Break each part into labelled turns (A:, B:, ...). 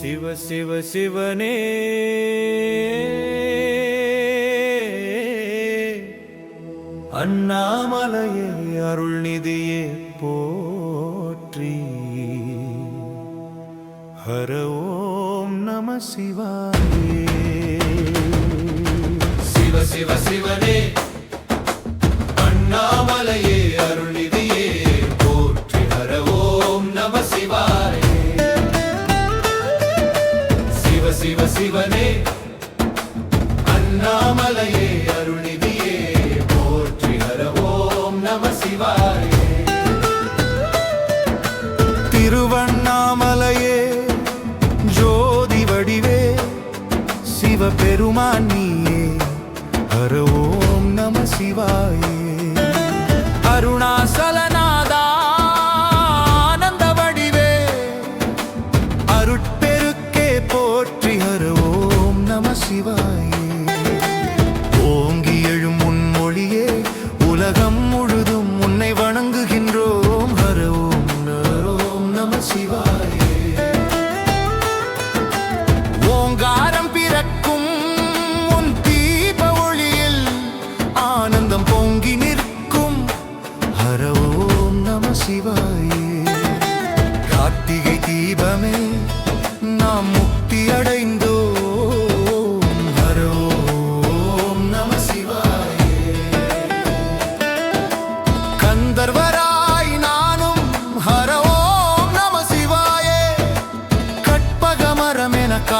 A: சிவ சிவ சிவனே. அண்ணாமலையே அருள்நிதியே போற்றி. ஹர ஓம் நம சிவாயே. சிவ சிவ சிவனே. அண்ணாமலையே பெருமானியே ஹர ஓம் நம சிவாயே. அருணா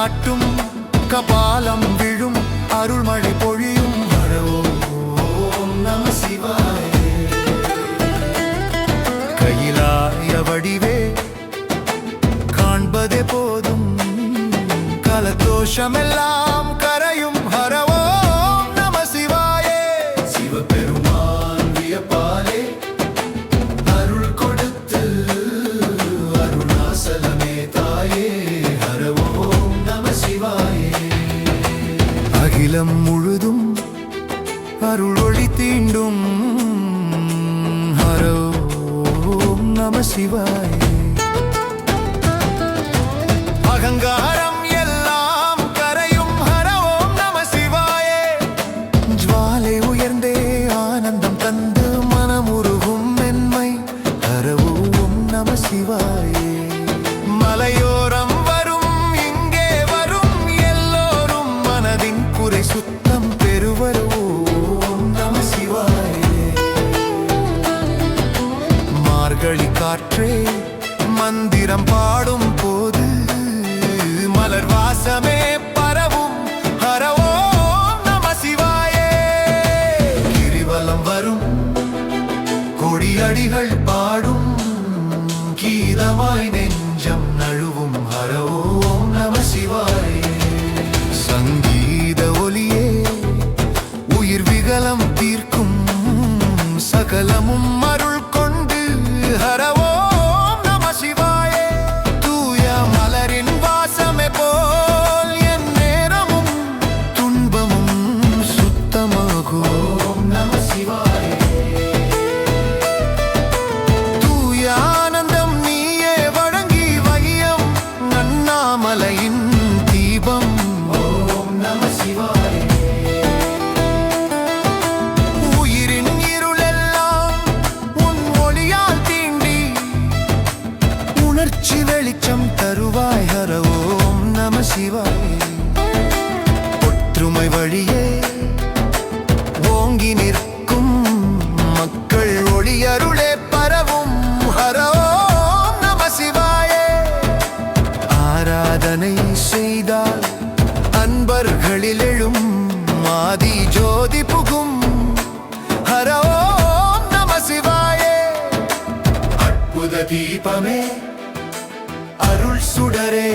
A: காட்டும் கபாலம் விழும் அருள்மழை பொழியும். கையிலாய வடிவே காண்பதே போதும். கலதோஷமெல்லாம் நம சிவாய அகங்காரம் எல்லாம் கரையும் ஹரவோம் நம சிவாயே ஜுவாலை காற்றே மந்திரம் பாடும் போது மலர் வாசமே பரவும். ஹரவோ நம சிவாயே. கிரிவலம் வரும். கொடியடிகள் பா வெளிச்சம் தருவாய் ஹர ஓம் நம சிவாய். ஒற்றுமை வழியே ஓங்கி நிற்கும் மக்கள் ஒளியருளே பரவும் ஹர ஓம் நம சிவாயே. ஆராதனை செய்தால் அன்பர்களில் எழும் மாதி ஜோதி புகும் ஹர நம சிவாயே. அற்புத தீபமே சுடரே.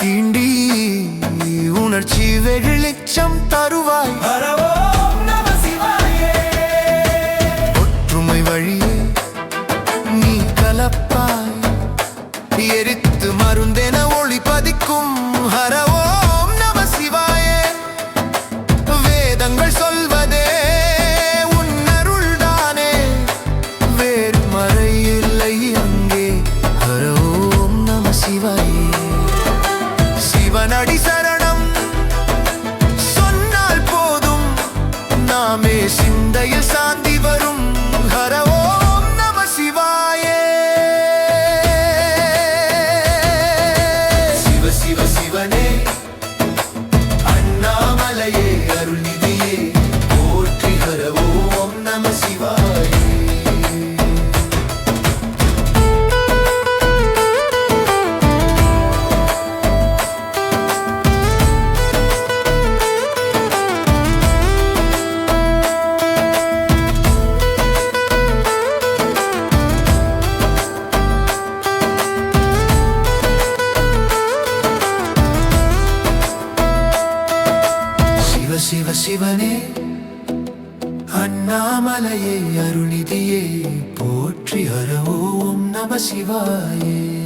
A: தீண்டி உணர்ச்சி வெளிச்சம் தருவாய். ஒற்றுமை வழியே நீ கலப்பாய். எரித்து மருந்தென ஒளி பதிக்கும் ஹரவோ. சிவ சிவனே. அண்ணாமலையே அருணிதியே போற்றி அறவோம் நம சிவாயே.